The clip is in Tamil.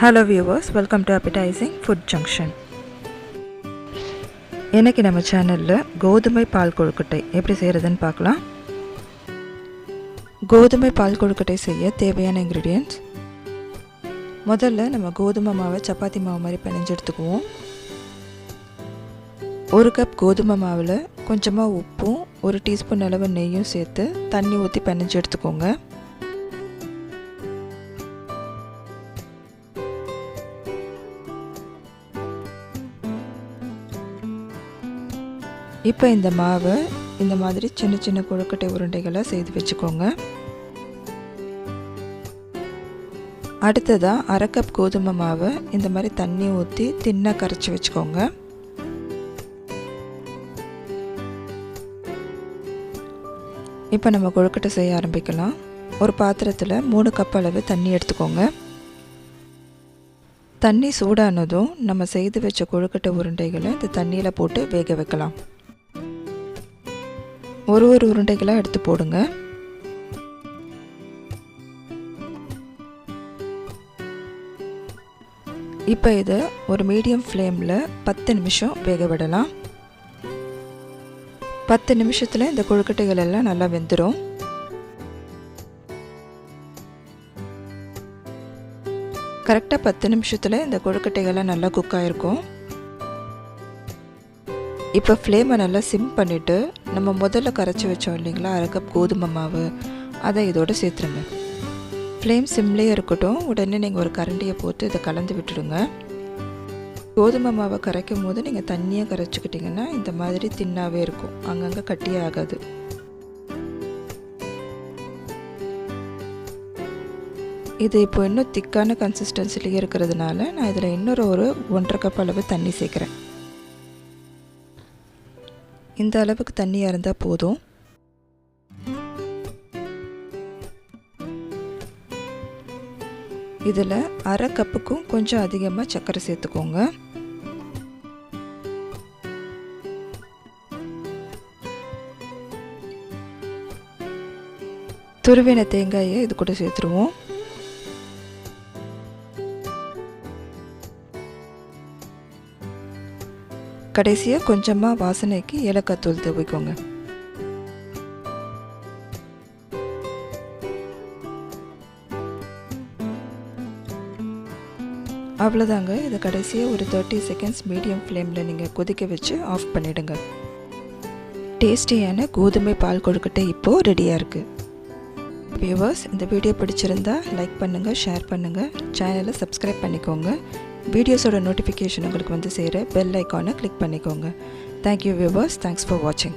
Hello viewers welcome to appetizing food junction இன்றைக்கி நம்ம சேனலில் கோதுமை பால் கொழுக்கட்டை எப்படி செய்கிறதுன்னு பார்க்கலாம். கோதுமை பால் கொழுக்கட்டை செய்ய தேவையான இன்க்ரீடியன்ட்ஸ் முதல்ல நம்ம கோதுமை மாவை சப்பாத்தி மாவு மாதிரி பிணைஞ்சு எடுத்துக்குவோம். ஒரு கப் கோதுமை மாவில் கொஞ்சமாக உப்பும் ஒரு டீஸ்பூன் அளவு நெய்யும் சேர்த்து தண்ணி ஊற்றி பிணைஞ்சு எடுத்துக்கோங்க. இப்போ இந்த மாவை இந்த மாதிரி சின்ன சின்ன கொழுக்கட்டை உருண்டைகளை செய்து வச்சுக்கோங்க. அடுத்ததாக அரை கப் கோதுமை மாவை இந்த மாதிரி தண்ணி ஊற்றி தின்னாக கரைச்சி வச்சுக்கோங்க. இப்போ நம்ம கொழுக்கட்டை செய்ய ஆரம்பிக்கலாம். ஒரு பாத்திரத்தில் மூணு கப் அளவு தண்ணி எடுத்துக்கோங்க. தண்ணி சூடானதும் நம்ம செய்து வச்ச கொழுக்கட்டை உருண்டைகளை இந்த தண்ணியில் போட்டு வேக வைக்கலாம். ஒரு ஒரு உருண்டைகளாக எடுத்து போடுங்க. இப்போ இதை ஒரு மீடியம் ஃப்ளேமில் பத்து நிமிஷம் வேக விடலாம். பத்து நிமிஷத்தில் இந்த கொழுக்கட்டைகள் எல்லாம் நல்லா வெந்துடும் கரெக்டாக பத்து நிமிஷத்தில் இந்த கொழுக்கட்டைகள்லாம் நல்லா குக் ஆகிருக்கும் இப்போ ஃப்ளேமை நல்லா சிம் பண்ணிவிட்டு நம்ம முதல்ல கரைச்சி வச்சோம் இல்லைங்களா? அரை கப் கோதுமை மாவு. அதை இதோடு சேர்த்துருங்க. ஃப்ளேம் சிம்லேயே இருக்கட்டும். உடனே நீங்கள் ஒரு கரண்டியை போட்டு இதை கலந்து விட்டுடுங்க. கோதுமை மாவை கரைக்கும் போது நீங்கள் தண்ணியாக கரைச்சிக்கிட்டிங்கன்னா இந்த மாதிரி தின்னாவே இருக்கும். அங்கங்கே கட்டியே ஆகாது. இது இப்போ இன்னும் திக்கான கன்சிஸ்டன்சிலேயே இருக்கிறதுனால நான் இதில் இன்னொரு ஒரு ஒன்றரை கப் அளவு தண்ணி சேர்க்குறேன். இந்த அளவுக்கு தண்ணியாக இருந்தால் போதும். இதில் அரை கப்புக்கும் கொஞ்சம் அதிகமாக சர்க்கரை சேர்த்துக்கோங்க. துருவின தேங்காயை இது கூட சேர்த்துருவோம். கடைசியாக கொஞ்சமாக வாசனைக்கு ஏலக்காய் தூள் தூவிக்கோங்க. அவ்வளோதாங்க இதை கடைசியாக ஒரு தேர்ட்டி செகண்ட்ஸ் மீடியம் ஃப்ளேமில் நீங்கள் கொதிக்க வச்சு ஆஃப் பண்ணிவிடுங்க டேஸ்டியான கோதுமை பால் கொழுக்கட்டை இப்போது ரெடியாக இருக்குது வியூவர்ஸ் இந்த வீடியோ பிடிச்சிருந்தா லைக் பண்ணுங்கள் ஷேர் பண்ணுங்கள் சேனலை சப்ஸ்கிரைப் பண்ணிக்கோங்க. வீடியோஸோட நோட்டிஃபிகேஷன் உங்களுக்கு வந்து சேர பெல் ஐக்கானை கிளிக் பண்ணிக்கோங்க. Thank you viewers thanks for வாட்சிங்